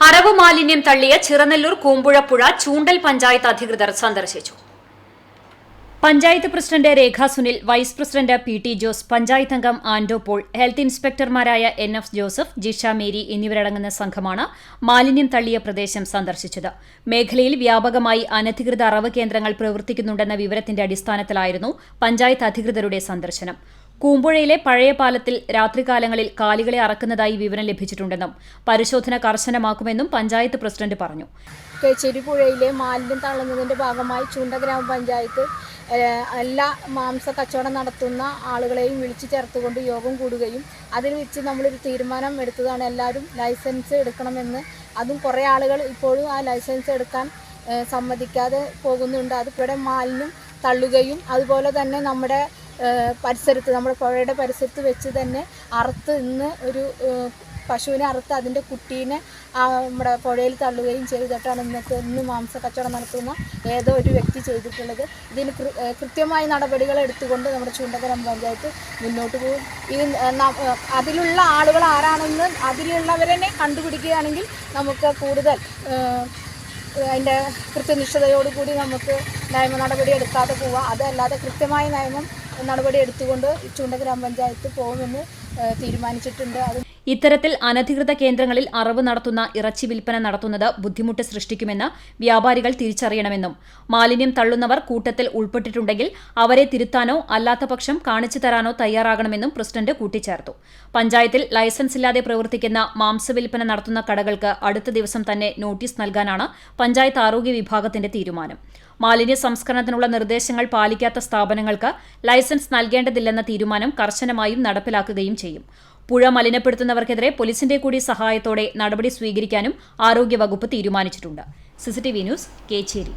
അറവ് മാലിന്യം തള്ളിയ ചിറനെല്ലൂർ കൂമ്പുഴപ്പുഴ ചൂണ്ടൽ പഞ്ചായത്ത് അധികൃതർ സന്ദർശിച്ചു. Panchayat president Rekha Sunil vice president P T Jose panchayat അംഗം ആൻഡോ പോൾ ഹെൽത്ത് ഇൻസ്പെക്ടർമാരായ എൻ എഫ് ജോസഫ് ജിഷ മേരി എന്നിവരടങ്ങുന്ന സംഘമാണ് മാലിന്യം തള്ളിയ പ്രദേശം സന്ദർശിച്ചത്. മേഖലയിൽ വ്യാപകമായി അനധികൃത അറവ് കേന്ദ്രങ്ങൾ പ്രവർത്തിക്കുന്നുണ്ടെന്ന വിവരത്തിന്റെ അടിസ്ഥാനത്തിലായിരുന്നു പഞ്ചായത്ത് അധികൃതരുടെ സന്ദർശനം. കൂമ്പുഴയിലെ പഴയ പാലത്തിൽ രാത്രികാലങ്ങളിൽ കാലികളെ അറക്കുന്നതായി വിവരം ലഭിച്ചിട്ടുണ്ടെന്നും പരിശോധന കർശനമാക്കുമെന്നും പഞ്ചായത്ത് പ്രസിഡന്റ് പറഞ്ഞു. കേച്ചേരി പുഴയിലെ മാലിന്യം തള്ളുന്നതിന്റെ ഭാഗമായി ചൂണ്ട ഗ്രാമപഞ്ചായത്ത് എല്ലാ മാംസ കച്ചവടം നടത്തുന്ന ആളുകളെയും വിളിച്ചു ചേർത്തുകൊണ്ട് യോഗം കൂടുകയും അതിൽ വെച്ച് നമ്മളൊരു തീരുമാനം എടുത്തതാണ് എല്ലാവരും ലൈസൻസ് എടുക്കണമെന്ന്. അതും കുറേ ആളുകൾ ഇപ്പോഴും ആ ലൈസൻസ് എടുക്കാൻ സമ്മതിക്കാതെ പോകുന്നുണ്ട്. അത് ഇവിടെ മാലിന്യം തള്ളുകയും അതുപോലെ തന്നെ നമ്മുടെ പരിസരത്ത് നമ്മുടെ പുഴയുടെ പരിസരത്ത് വെച്ച് തന്നെ അറുത്ത് ഇന്ന് ഒരു പശുവിനെ അറുത്ത് അതിന്റെ കുട്ടീനെ നമ്മുടെ പുഴയിൽ തള്ളുകയും ചെയ്തിട്ടാണ് ഇന്നത്തെ ഇന്ന് മാംസ കച്ചവടം നടത്തുന്ന ഏതോ ഒരു വ്യക്തി ചെയ്തിട്ടുള്ളത്. ഇതിന് കൃത്യമായ നടപടികൾ എടുത്തുകൊണ്ട് നമ്മുടെ ചൂണ്ടകരം പഞ്ചായത്ത് മുന്നോട്ട് പോകും. ഈ അതിലുള്ള ആളുകൾ ആരാണെന്ന് അതിലുള്ളവരെന്നെ കണ്ടുപിടിക്കുകയാണെങ്കിൽ നമുക്ക് കൂടുതൽ അതിന്റെ കൃത്യനിഷ്ഠതയോടുകൂടി നമുക്ക് നിയമ നടപടി എടുക്കാതെ പോവാം. അതല്ലാതെ കൃത്യമായ നിയമം നടപടി എടുത്തുകൊണ്ട് ചൂണ്ട ഗ്രാമപഞ്ചായത്ത് പോകുമെന്ന് തീരുമാനിച്ചിട്ടുണ്ട്. അത് ഇത്തരത്തിൽ അനധികൃത കേന്ദ്രങ്ങളിൽ അറവ് നടത്തുന്ന ഇറച്ചി വിൽപ്പന നടത്തുന്നത് ബുദ്ധിമുട്ട് സൃഷ്ടിക്കുമെന്ന് വ്യാപാരികൾ തിരിച്ചറിയണമെന്നും മാലിന്യം തള്ളുന്നവർ കൂട്ടത്തിൽ ഉൾപ്പെട്ടിട്ടുണ്ടെങ്കിൽ അവരെ തിരുത്താനോ അല്ലാത്തപക്ഷം കാണിച്ചു തരാനോ തയ്യാറാകണമെന്നും പ്രസിഡന്റ് കൂട്ടിച്ചേർത്തു. പഞ്ചായത്തിൽ ലൈസൻസ് ഇല്ലാതെ പ്രവർത്തിക്കുന്ന മാംസവിൽപ്പന നടത്തുന്ന കടകൾക്ക് അടുത്ത ദിവസം തന്നെ നോട്ടീസ് നൽകാനാണ് പഞ്ചായത്ത് ആരോഗ്യ വിഭാഗത്തിന്റെ തീരുമാനം. മാലിന്യ സംസ്കരണത്തിനുള്ള നിർദ്ദേശങ്ങൾ പാലിക്കാത്ത സ്ഥാപനങ്ങൾക്ക് ലൈസൻസ് നൽകേണ്ടതില്ലെന്ന തീരുമാനം കർശനമായും നടപ്പിലാക്കുകയും ചെയ്യും. പുഴ മലിനപ്പെടുത്തുന്നവർക്കെതിരെ പോലീസിന്റെ കൂടി സഹായത്തോടെ നടപടി സ്വീകരിക്കാനും ആരോഗ്യവകുപ്പ് തീരുമാനിച്ചിട്ടുണ്ട്. CCTV news Kecheri.